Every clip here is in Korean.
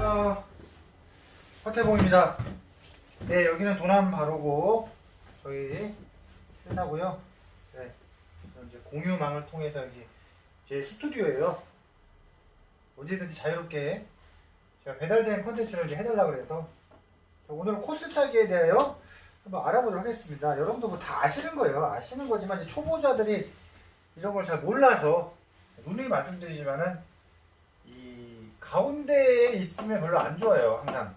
어, 서태봉입니다. 네, 여기는 도남 바로고 저희 회사고요. 네, 이제 공유망을 통해서 이제 제 스튜디오예요. 언제든지 자유롭게 제가 배달된 컨텐츠를 이제 해달라 그래서 오늘 코스 짜기에 대하여 한번 알아보도록 하겠습니다. 여러분도 뭐 다 아시는 거예요. 아시는 거지만 이제 초보자들이 이런 걸 잘 몰라서 누누이 말씀드리지만은 이 가운데에 있으면 별로 안 좋아요. 항상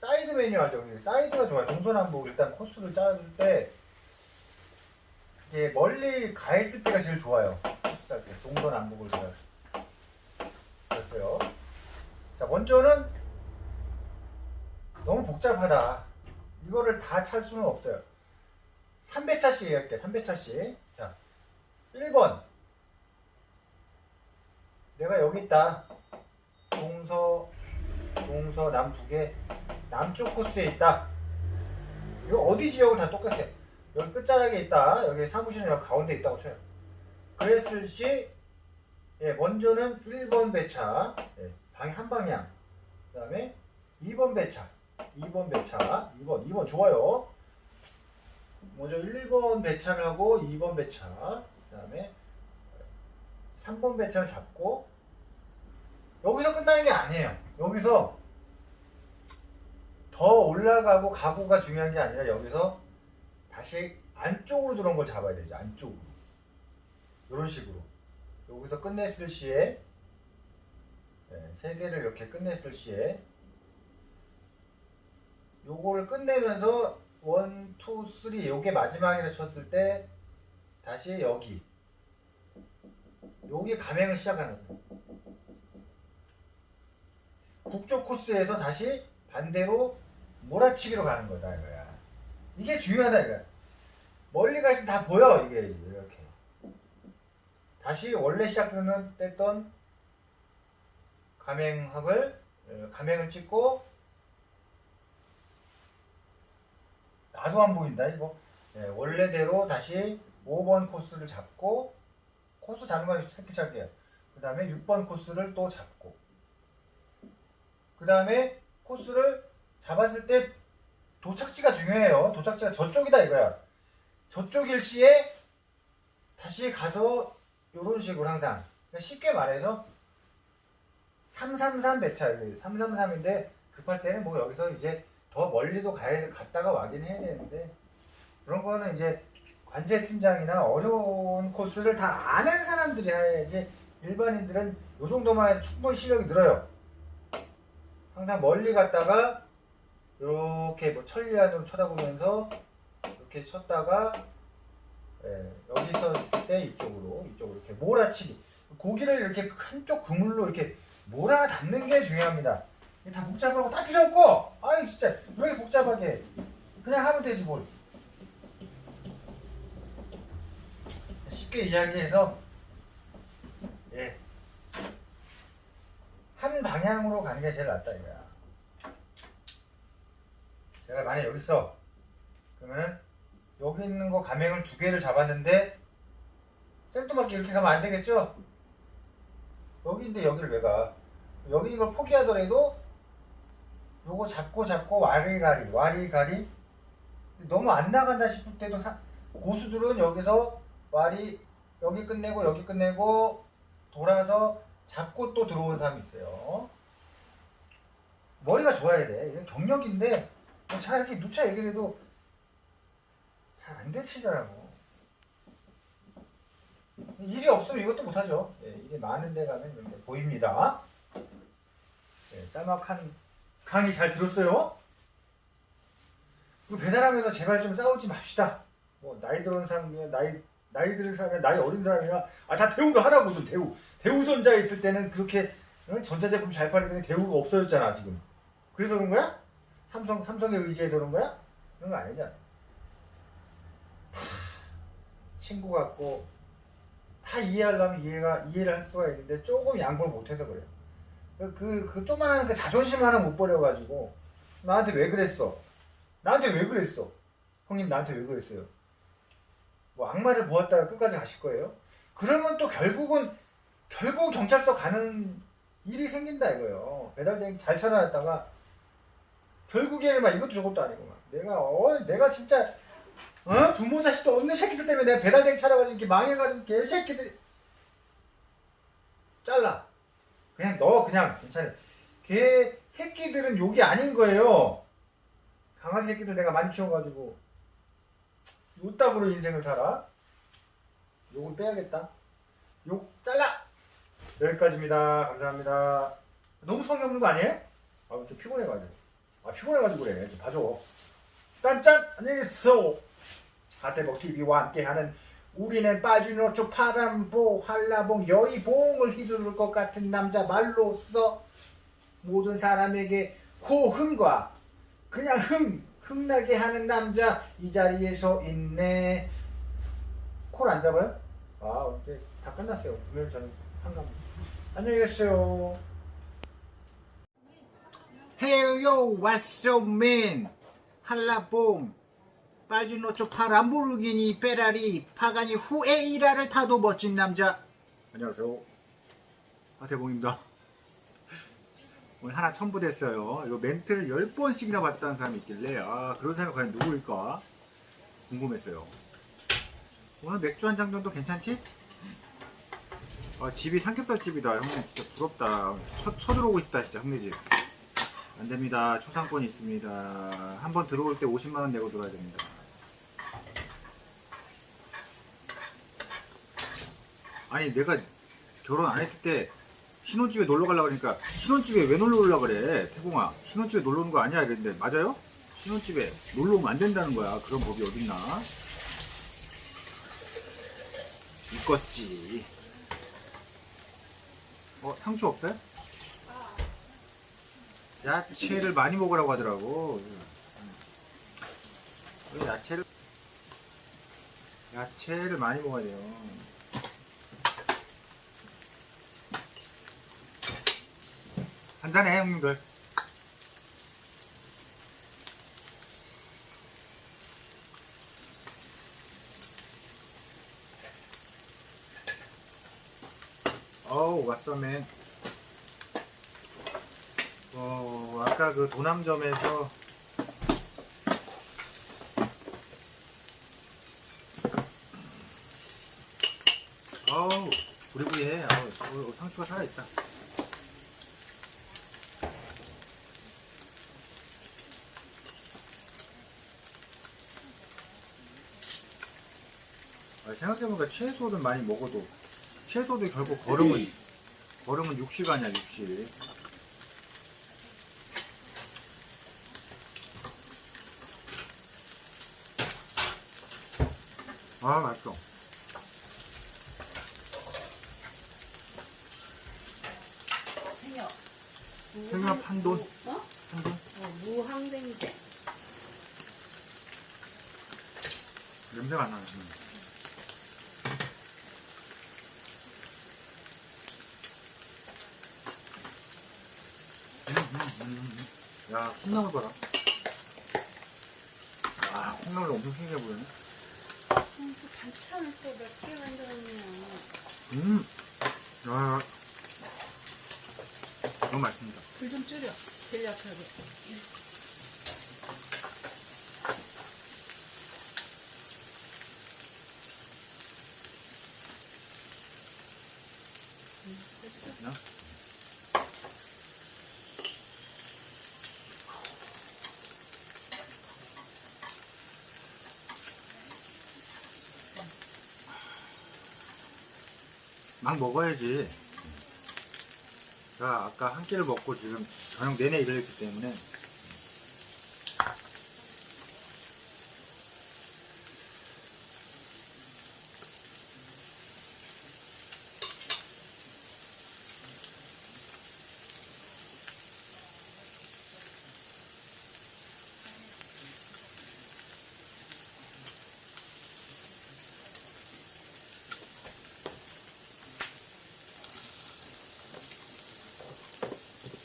사이드 메뉴 하죠. 사이드가 좋아요. 동서남북 일단 코스를 짜을 때 이게 멀리 가 있을 때가 제일 좋아요. 동서남북을 제가 그랬어요. 자 먼저는 너무 복잡하다. 이거를 다 찰 수는 없어요. 3배차씩 할게요. 3배차씩. 자 1번 내가 여기 있다. 동서 동서 남북에 남쪽 코스에 있다. 이거 어디 지역은 다 똑같아요. 여기 끝자락에 있다. 여기 사무실은 여기 가운데 있다고 쳐요. 그랬을 시 예, 먼저는 1번 배차 예, 방향 한 방향. 그다음에 2번 배차. 2번 배차. 2번 2번 좋아요. 먼저 1번 배차를 하고 2번 배차. 그 다음에 3번 배차를 잡고 여기서 끝나는 게 아니에요. 여기서 더 올라가고 가고가 중요한 게 아니라 여기서 다시 안쪽으로 들어온 걸 잡아야 되죠. 안쪽으로. 이런 식으로. 여기서 끝냈을 시에 네, 세 개를 이렇게 끝냈을 시에 요거를 끝내면서 원, 투, 쓰리 요게 마지막이라 쳤을 때 다시 여기 요게 감행을 시작하는 거예요. 북쪽 코스에서 다시 반대로 몰아치기로 가는 거다 이거야. 이게 중요하다 이거야. 멀리 가 있으면 다 보여 이게 이렇게. 다시 원래 시작됐던 감행학을 어, 감행을 찍고 나도 안 보인다 이거. 예, 원래대로 다시 5번 코스를 잡고 코스 잡는 거 새끼 잡기야. 그 다음에 6번 코스를 또 잡고 그 다음에 코스를 잡았을 때 도착지가 중요해요. 도착지가 저쪽이다 이거야. 저쪽일 시에 다시 가서 이런 식으로 항상 그러니까 쉽게 말해서 333 배차 333인데 급할 때는 뭐 여기서 이제 더 멀리도 가야 갔다가 와긴 해야 되는데 그런 거는 이제 관제 팀장이나 어려운 코스를 다 아는 사람들이 해야지 일반인들은 이 정도만 충분히 실력이 늘어요. 항상 멀리 갔다가 이렇게 뭐 천리 안으로 쳐다보면서 이렇게 쳤다가 예, 여기서 때 이쪽으로 이쪽으로 이렇게 몰아치기 고기를 이렇게 한쪽 그물로 이렇게 몰아담는 게 중요합니다. 다 복잡하고 다 필요 없고 아이 진짜 왜 이렇게 복잡하게 해? 그냥 하면 되지 뭘 쉽게 이야기해서 예. 한 방향으로 가는 게 제일 낫다 이거야. 내가 만약 여기 있어. 그러면은 여기 있는 거 가맹을 두 개를 잡았는데 생뚱맞게 이렇게 가면 안 되겠죠? 여기인데 여기를 왜 가? 여기 있는 걸 포기하더라도 요거 잡고 잡고 와리가리 와리가리 너무 안 나간다 싶을 때도 사- 고수들은 여기서 와리 여기 끝내고 여기 끝내고 돌아서 잡고 또 들어오는 사람이 있어요. 머리가 좋아야 돼. 이건 경력인데 뭐잘 이렇게 누차 얘기를 해도 잘 안 되치더라고. 일이 없으면 이것도 못하죠. 예, 일이 많은 데 가면 이렇게 보입니다. 예, 짤막한 강의 잘 들었어요? 그리고 배달하면서 제발 좀 싸우지 맙시다. 뭐 나이 들은 사람이나 나이 나이 들은 사람이나 나이 어린 사람이나 아 다 대우를 하라고 좀 대우 대우전자 있을 때는 그렇게 어? 전자제품 잘 팔리더니 대우가 없어졌잖아 지금 그래서 그런 거야? 삼성 삼성에 의지해서 그런 거야? 그런 거 아니잖아 다 친구 같고 다 이해하려면 이해가 이해를 할 수가 있는데 조금 양보를 못해서 그래요 그, 그, 그 조그만한 그 자존심 하나 못 버려가지고 나한테 왜 그랬어 나한테 왜 그랬어? 형님 나한테 왜 그랬어요? 뭐 악마를 보았다가 끝까지 가실 거예요? 그러면 또 결국은 결국 경찰서 가는 일이 생긴다 이거요. 배달대행 잘 찾아놨다가 결국에는 막 이것도 저것도 아니고 막 내가 어 내가 진짜 어 부모 자식도 없는 새끼들 때문에 내가 배달대행 찾아가지고 이렇게 망해가지고 개새끼들 잘라 그냥 너 그냥. 괜찮아 개 새끼들은 욕이 아닌 거예요. 강아지 새끼들 내가 많이 키워가지고. 요따구로 인생을 살아. 욕을 빼야겠다. 욕 잘라! 여기까지입니다. 감사합니다. 너무 성의 없는 거 아니에요? 아 좀 피곤해가지고. 아 피곤해가지고 그래. 좀 봐줘. 짠짠! 안녕히 계세요. 하태복 TV와 함께하는 우리는 빠지노초 파란보 한라봉 여의봉을 휘두를 것 같은 남자 말로써 모든 사람에게 호흥과 그냥 흥 흥나게 하는 남자 이 자리에서 있네. 콜 안 잡아요? 아 이제 다 끝났어요. 금요일 저녁 한강. 안녕히 계세요. Hey man? 한라봉 빨주노초 파란보르기니 페라리 파가니 후에이라를 타도 멋진 남자. 안녕하세요. 하태봉입니다. 오늘 하나 첨부됐어요. 이거 멘트를 10번씩이나 봤다는 사람이 있길래 아 그런 사람이 과연 누구일까 궁금했어요. 오늘 맥주 한 잔 정도 괜찮지? 아 집이 삼겹살 집이다. 형님 진짜 부럽다. 쳐, 쳐들어오고 싶다 진짜 형네 집. 안됩니다. 초상권 있습니다. 한번 들어올 때 50만원 내고 들어야 됩니다 아니 내가 결혼 안 했을 때 신혼집에 놀러 가려고 그러니까 신혼집에 왜 놀러 오려 그래 태공아? 신혼집에 놀러 오는 거 아니야? 이랬는데 맞아요? 신혼집에 놀러 오면 안 된다는 거야. 그런 법이 어딨나? 있겠지. 어 상추 없어요? 야채를 많이 먹으라고 하더라고. 왜 야채를 야채를 많이 먹어야 돼요 한잔해 형님들. 어우 왓썸맨. 어 아까 그 도남점에서 어우 부리부리해. 어우 어, 상추가 살아있다 생각해보니까 채소는 많이 먹어도 채소도 결국 걸음은 걸음은 6식 아니야 6식 아 맛있어 생여. 생여 판돈? 어? 한번 어, 무항생제. 냄새가 안 나네 음. 야 콩나물 봐라 아 콩나물 엄청 신기해 보이네 음, 또 반찬을 또 몇 개 만들었냐. 음, 야, 너무 맛있습니다. 불 좀 줄여. 제일 약하게. 음, 됐어. 야. 막 먹어야지. 제가 아까 한 끼를 먹고 지금 저녁 내내 일을 했기 때문에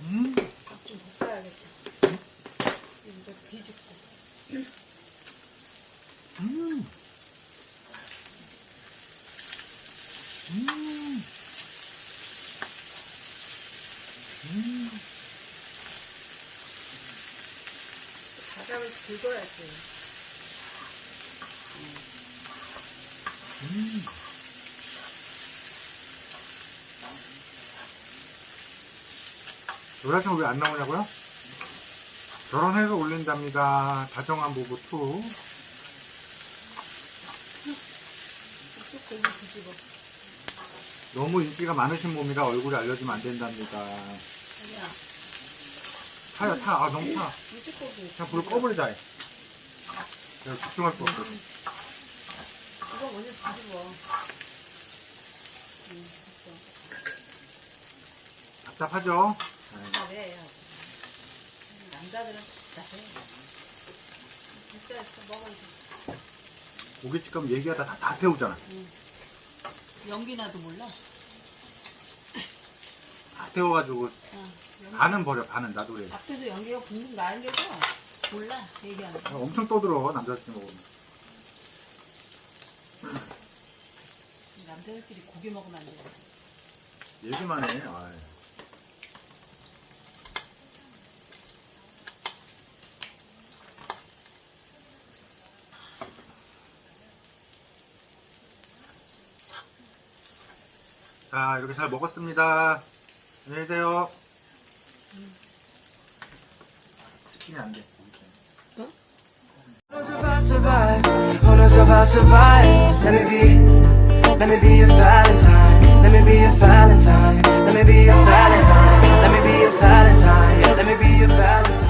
음, 밥 좀 볶아야겠다. 음. 음. 음. 바닥을 긁어야지. 음. 노란색 왜안 나오냐고요? 결혼해서 올린답니다. 다정한 부부 2. 또 고기 뒤집어. 너무 인기가 많으신 몸이라 얼굴이 알려지면 안 된답니다. 타요, 타. 아, 너무 타. 그냥 불 꺼버리자. 내가 집중할 수 없어. 이거 먼저 뒤집어. 응, 됐어. 답답하죠? 잘해. 아주. 남자들은 잘해. 됐어, 됐어. 먹어, 이제. 고깃집 가면 얘기하다 다, 다 태우잖아. 연기나도 몰라. 연기. 반은 버려, 반은 나도 그래. 앞에서 연기가 붙는 나는 게도 몰라. 얘기하는 거. 엄청 떠들어, 남자친구 먹으면. 남자들끼리 고기 먹으면 안 돼. 얘기만 해. 아이. 자, 이렇게 잘 먹었습니다. 안녕히 계세요. 치킨이 안 돼. Who knows if I survive? Who knows if I survive? Let me be, let me be your Valentine. Let me be your Valentine. Let me be your Valentine. Let me be your Valentine. Let me be your Valentine.